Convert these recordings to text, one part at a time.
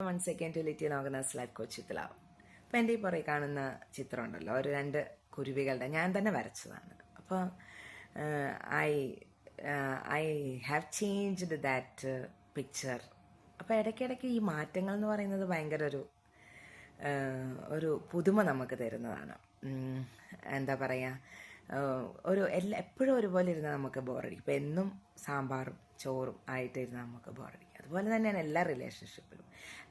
One second to Litty നോക്കുന്ന life coach അപ്പം എന്റെ ഈ പുറകെ കാണുന്ന ചിത്രം ഉണ്ടല്ലോ ഒരു രണ്ട് കുരുവികളുടെ ഞാൻ തന്നെ വരച്ചതാണ്. അപ്പോൾ I I have changed that picture അപ്പോൾ ഇടയ്ക്കിടയ്ക്ക് ഈ മാറ്റങ്ങൾ എന്ന് പറയുന്നത് ഭയങ്കര ഒരു ഒരു പുതുമ നമുക്ക് തരുന്നതാണ്. എന്താ പറയുക ഒരു എല്ലാ എപ്പോഴും ഒരുപോലെ ഇരുന്ന നമുക്ക് ബോറടി ഇപ്പം എന്നും സാമ്പാറും ചോറും ആയിട്ട് ഇരുന്ന നമുക്ക് ബോറടിക്കും അതുപോലെ തന്നെയാണ് എല്ലാ റിലേഷൻഷിപ്പിലും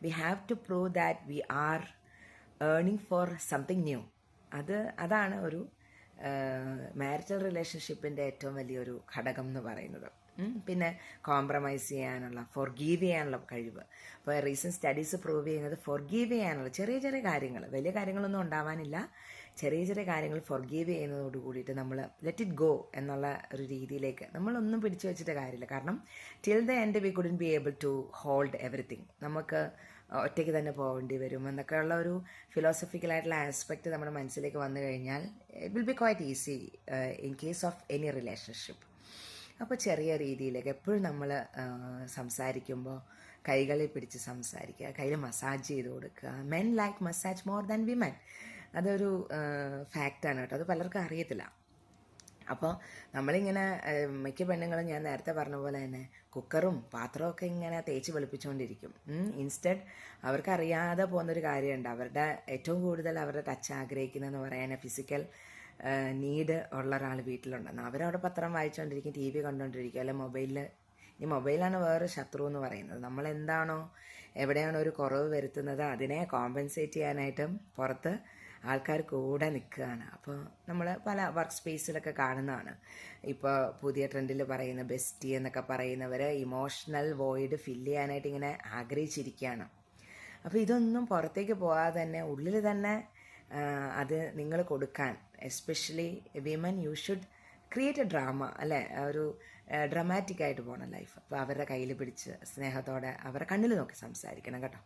we have to prove that we are earning for something new അത് അതാണ് ഒരു മാരിറ്റൽ റിലേഷൻഷിപ്പിന്റെ ഏറ്റവും വലിയൊരു ഘടകം എന്ന് പറയുന്നത്. പിന്നെ കോംപ്രമൈസ് ചെയ്യാനുള്ള ഫോർ ഗീവ് ചെയ്യാനുള്ള കഴിവ്. അപ്പോൾ റീസെന്റ് സ്റ്റഡീസ് പ്രൂവ് ചെയ്യുന്നത് ഫോർ ഗീവ് ചെയ്യാനുള്ള ചെറിയ ചെറിയ കാര്യങ്ങൾ. വലിയ കാര്യങ്ങളൊന്നും ഉണ്ടാവാനില്ല. ചെറിയ ചെറിയ കാര്യങ്ങൾ ഫോർ ഗീവ് ചെയ്യുന്നതോട് കൂടിയിട്ട് നമ്മൾ ലെറ്റ് ഇറ്റ് ഗോ എന്നുള്ള ഒരു രീതിയിലേക്ക് നമ്മളൊന്നും പിടിച്ചു വെച്ചിട്ട് കാര്യമില്ല. കാരണം till the end we couldn't be able to hold everything നമുക്ക് ഒറ്റയ്ക്ക് തന്നെ പോകേണ്ടി വരും എന്നൊക്കെയുള്ള ഒരു ഫിലോസഫിക്കലായിട്ടുള്ള ആസ്പെക്റ്റ് നമ്മുടെ മനസ്സിലേക്ക് വന്നു കഴിഞ്ഞാൽ it will be quite easy in case of any relationship അപ്പോൾ ചെറിയ രീതിയിലേക്ക് എപ്പോഴും നമ്മൾ സംസാരിക്കുമ്പോൾ കൈകളിൽ പിടിച്ച് സംസാരിക്കുക കയ്യിൽ മസാജ് ചെയ്ത് കൊടുക്കുക. Men like massage more than women അതൊരു ഫാക്റ്റാണ് കേട്ടോ. അത് പലർക്കും അറിയത്തില്ല. അപ്പോൾ നമ്മളിങ്ങനെ മിക്ക പെണ്ണുങ്ങളും ഞാൻ നേരത്തെ പറഞ്ഞ പോലെ തന്നെ കുക്കറും പാത്രവും ഒക്കെ ഇങ്ങനെ തേച്ച് വെളുപ്പിച്ചുകൊണ്ടിരിക്കും ഇൻസ്റ്റഡ് അവർക്കറിയാതെ പോകുന്നൊരു കാര്യമുണ്ട്. അവരുടെ ഏറ്റവും കൂടുതൽ അവരുടെ ടച്ച് ആഗ്രഹിക്കുന്നതെന്ന് പറയാൻ ഫിസിക്കൽ നീഡ് ഉള്ള ഒരാൾ വീട്ടിലുണ്ടെന്ന്. അവരവിടെ പത്രം വായിച്ചുകൊണ്ടിരിക്കും ടി വി കണ്ടുകൊണ്ടിരിക്കും അല്ലെ മൊബൈലിൽ ഈ മൊബൈലാണ് വേറെ ശത്രു എന്ന് പറയുന്നത്. നമ്മൾ എന്താണോ എവിടെയാണോ ഒരു കുറവ് വരുത്തുന്നത് അതിനെ കോമ്പൻസേറ്റ് ചെയ്യാനായിട്ടും പുറത്ത് ആൾക്കാർ കൂടെ നിൽക്കുകയാണ്. അപ്പോൾ നമ്മൾ പല വർക്ക് സ്പേസിലൊക്കെ കാണുന്നതാണ്. ഇപ്പോൾ പുതിയ ട്രെൻഡിൽ പറയുന്ന ബെസ്റ്റി എന്നൊക്കെ പറയുന്നവർ ഇമോഷണൽ വോയിഡ് ഫില്ല് ചെയ്യാനായിട്ട് ഇങ്ങനെ ആഗ്രഹിച്ചിരിക്കുകയാണ്. അപ്പോൾ ഇതൊന്നും പുറത്തേക്ക് പോകാതെ തന്നെ ഉള്ളിൽ തന്നെ അത് നിങ്ങൾ കൊടുക്കാൻ. Especially women you should create a drama അല്ലേ? ഒരു ഡ്രമാറ്റിക് ആയിട്ട് പോകണം ലൈഫ് അപ്പോൾ അവരുടെ കയ്യിൽ പിടിച്ച് സ്നേഹത്തോടെ അവരുടെ കണ്ണിൽ നോക്കി സംസാരിക്കണം കേട്ടോ.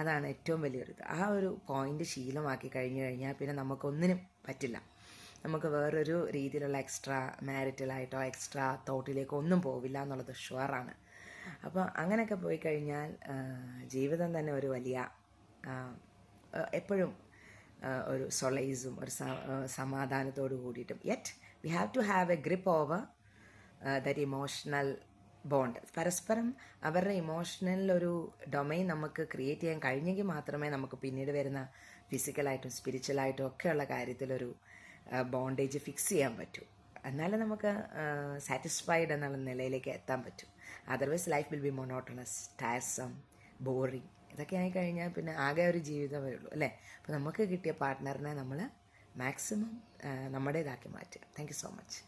അതാണ് ഏറ്റവും വലിയൊരു ഇത് ആ ഒരു പോയിന്റ് ശീലമാക്കി കഴിഞ്ഞു കഴിഞ്ഞാൽ പിന്നെ നമുക്കൊന്നിനും പറ്റില്ല. നമുക്ക് വേറൊരു രീതിയിലുള്ള എക്സ്ട്രാ മാരിറ്റലായിട്ടോ എക്സ്ട്രാ തോട്ടിലേക്കോ ഒന്നും പോവില്ല എന്നുള്ളത് ഷുവറാണ് അപ്പോൾ അങ്ങനെയൊക്കെ പോയി കഴിഞ്ഞാൽ ജീവിതം തന്നെ ഒരു വലിയ എപ്പോഴും ഒരു സൊളൈസും ഒരു സമാധാനത്തോടു കൂടിയിട്ടും. Yet we have to have a grip over that emotional bond പരസ്പരം അവരുടെ ഇമോഷണൽ ഒരു ഡൊമൈൻ നമുക്ക് ക്രിയേറ്റ് ചെയ്യാൻ കഴിഞ്ഞെങ്കിൽ മാത്രമേ നമുക്ക് പിന്നീട് വരുന്ന ഫിസിക്കലായിട്ടും സ്പിരിച്വലായിട്ടും ഒക്കെയുള്ള കാര്യത്തിലൊരു ബോണ്ടേജ് ഫിക്സ് ചെയ്യാൻ പറ്റൂ. എന്നാലേ നമുക്ക് സാറ്റിസ്ഫൈഡ് എന്നുള്ള നിലയിലേക്ക് എത്താൻ പറ്റും. Otherwise life will be monotonous tiresome boring ഇതൊക്കെ ആയി കഴിഞ്ഞാൽ പിന്നെ ആകെ ഒരു ജീവിതമേ ഉള്ളൂ അല്ലേ? അപ്പോൾ നമുക്ക് കിട്ടിയ പാർട്ട്ണറിനെ നമ്മൾ മാക്സിമം നമ്മുടേതാക്കി മാറ്റുക. Thank so much